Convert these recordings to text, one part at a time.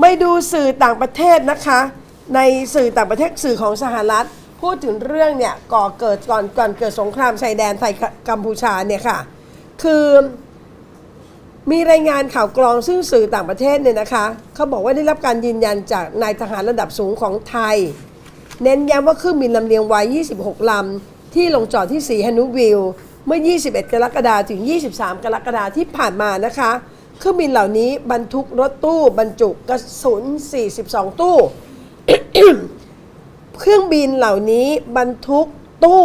ไม่ดูสื่อต่างประเทศนะคะ ในสื่อต่างประเทศสื่อของสหรัฐ พูดถึงเรื่องเนี่ยก่อเกิดก่อนก่อนเกิดสงครามชายแดนไทยกัมพูชาเนี่ยค่ะ คือมีรายงานข่าวกรองซึ่งสื่อต่างประเทศเนี่ยนะคะเขาบอกว่าได้รับการยืนยันจากนายทหารระดับสูงของไทย เน้นย้ำว่าเครื่องบินลำเลียงไว้ 26 ลำ ที่ลงจอดที่สีฮานุวิลเมื่อ 21 กรกฎาคมถึง 23 กรกฎาคมที่ผ่านมานะคะ เครื่องบินเหล่านี้บรรทุกรถตู้บรรจุกระสุน 42 ตู้ เครื่องบินเหล่านี้บรรทุกตู้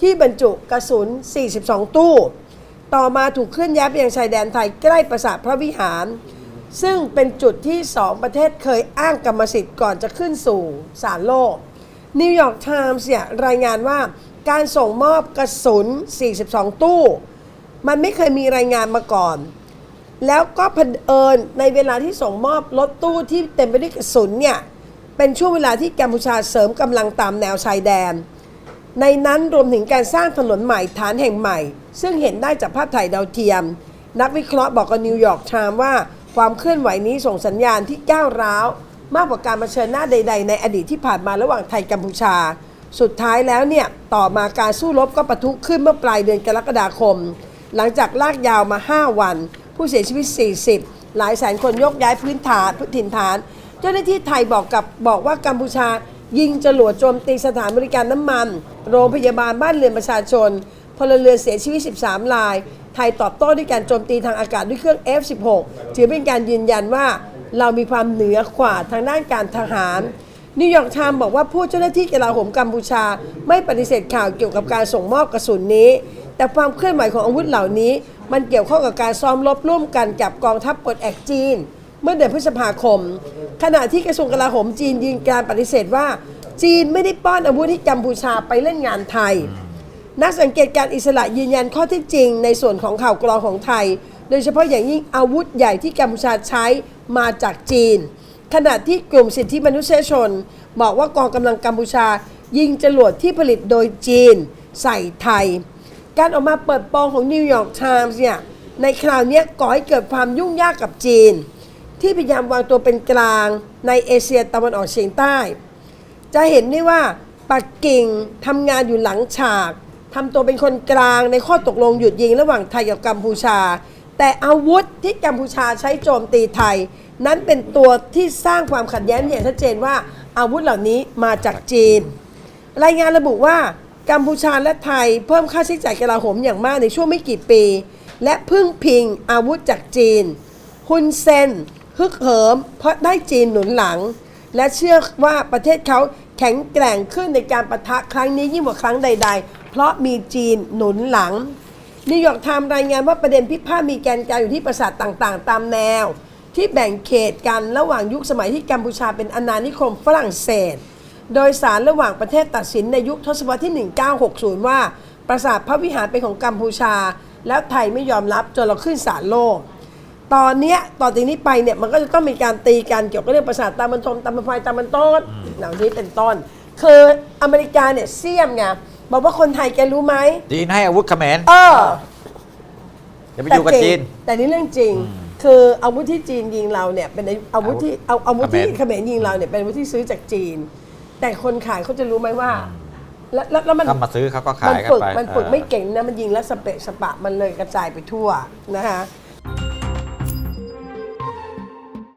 ที่บรรจุกระสุน 42 ตู้ ต่อมาถูกเคลื่อนย้ายไปยังชายแดนไทยใกล้ปราสาทพระวิหาร ซึ่งเป็นจุดที่สองประเทศเคยอ้างกรรมสิทธิ์ก่อนจะขึ้นสู่ศาลโลก นิวยอร์กไทมส์เนี่ยรายงานว่าการส่งมอบกระสุน 42 ตู้ มันไม่เคยมีรายงานมาก่อน แล้วก็เผอิญในเวลาที่ส่งมอบรถตู้ที่เต็มไปด้วยกระสุนเนี่ย เป็นช่วงเวลาที่กัมพูชาเสริมกำลังตามแนวชายแดน ในนั้นรวมถึงการสร้างถนนใหม่ฐานแห่งใหม่ ซึ่งเห็นได้จากภาพถ่ายดาวเทียม นักวิเคราะห์บอกกับนิวยอร์กไทม์ว่าความเคลื่อนไหวนี้ส่งสัญญาณที่ก้าวร้าว มากกว่าการมาเชิญหน้าใด ๆ ในอดีตที่ผ่านมาระหว่างไทยกัมพูชา สุดท้ายแล้วเนี่ยต่อมาการสู้รบก็ปะทุขึ้นเมื่อปลายเดือนกรกฎาคม หลังจากลากยาวมา 5 วัน ผู้เสียชีวิต 40 หลายแสนคนยกย้ายพื้นฐานพื้นถิ่นฐาน เจ้าหน้าที่ไทยบอกกับบอกว่ากัมพูชา ยิงจรวดโจมตีสถานบริการน้ำมัน โรงพยาบาลบ้านเรือนประชาชนพลเรือนเสียชีวิต 13 ราย ไทยตอบโต้ด้วยการโจมตีทางอากาศด้วยเครื่อง F-16 ถือเป็นการยืนยันว่าเรามีความเหนือกว่าทางด้านการทหารนิวยอร์กไทม์บอกว่าผู้เจ้าหน้าที่กลาโหมกัมพูชา ไม่ปฏิเสธข่าวเกี่ยวกับการส่งมอบกระสุนนี้ แต่ความเคลื่อนไหวของอาวุธเหล่านี้ มันเกี่ยวข้องกับการซ้อมรบร่วมกันกับกองทัพปลดแอกจีน เมื่อเดือนพฤษภาคม ขณะที่กระทรวงกลาโหมจีนยืนการปฏิเสธว่า จีนไม่ได้ป้อนอาวุธให้กัมพูชาไปเล่นงานไทย นักสังเกตการอิสระยืนยันข้อท็จจริง ในส่วนของข่าวกรองของไทย โดยเฉพาะอย่างยิ่งอาวุธใหญ่ที่กัมพูชาใช้มาจากจีน ขณะที่กลุ่มสิทธิมนุษยชน บอกว่ากองกำลังกัมพูชายิงจรวดที่ผลิตโดยจีน ใส่ไทย การออกมาเปิดโปงของนิวยอร์กไทมส์เนี่ยในคราวนี้ก่อให้เกิดความยุ่งยากกับจีน ที่พยายามวางตัวเป็นกลางในเอเชียตะวันออกเฉียงใต้ จะเห็นได้ว่าปักกิ่งทำงานอยู่หลังฉากทำตัวเป็นคนกลางในข้อตกลงหยุดยิงระหว่างไทยกับกัมพูชา แต่อาวุธที่กัมพูชาใช้โจมตีไทย นั้นเป็นตัวที่สร้างความขัดแย้งอย่างชัดเจนว่าอาวุธเหล่านี้มาจากจีน รายงานระบุว่า กัมพูชาและไทยเพิ่มค่าใช้จ่ายกลาโหมอย่างมากในช่วงไม่กี่ปี และพึ่งพิงอาวุธจากจีน ฮุนเซนฮึกเหิม เพราะได้จีนหนุนหลัง และเชื่อว่าประเทศเขาแข็งแกร่งขึ้นในการประทะครั้งนี้ยิ่งกว่าครั้งใด ๆ เพราะมีจีนหนุนหลังนิวยอร์กไทม์รายงานว่าประเด็นพิพาทมีแกนกลางอยู่ที่ปราสาทต่างๆ ตามแนว ที่แบ่งเขตกันระหว่างยุคสมัยที่กัมพูชาเป็นอาณานิคมฝรั่งเศส โดยสารระหว่างประเทศตัดสินในยุคทศวรรษที่ 1960 ว่า ปราสาทพระวิหารเป็นของกัมพูชา แล้วไทยไม่ยอมรับจนเราขึ้นศาลโลก ตอนเนี้ยต่อจากนี้ไปเนี่ยมันก็จะต้องมีการตีกันเกี่ยวกับเรื่องประสาทตามันทมตามันไฟตามันต้นเหล่านี้เป็นต้น คืออเมริกาเนี่ยเสี่ยมไงบอกว่าคนไทยแกรู้ไหมจีนให้อาวุธเขมรเอออย่าไปอยู่กับจีน แต่นี่เรื่องจริง คืออาวุธที่จีนยิงเราเนี่ยเป็นอาวุธที่เอาอาวุธที่เขมรเขมรยิงเราเนี่ยเป็นอาวุธที่ซื้อจากจีน แต่คนขายเขาจะรู้ไหมว่า แล้วแล้วแล้วมันก็มาซื้อเขาก็มัขายกันฝึกไปมันฝึกเออ ไม่เก่งนะมันยิงแล้วสเปะสปะมันเลยกระจายไปทั่วนะคะ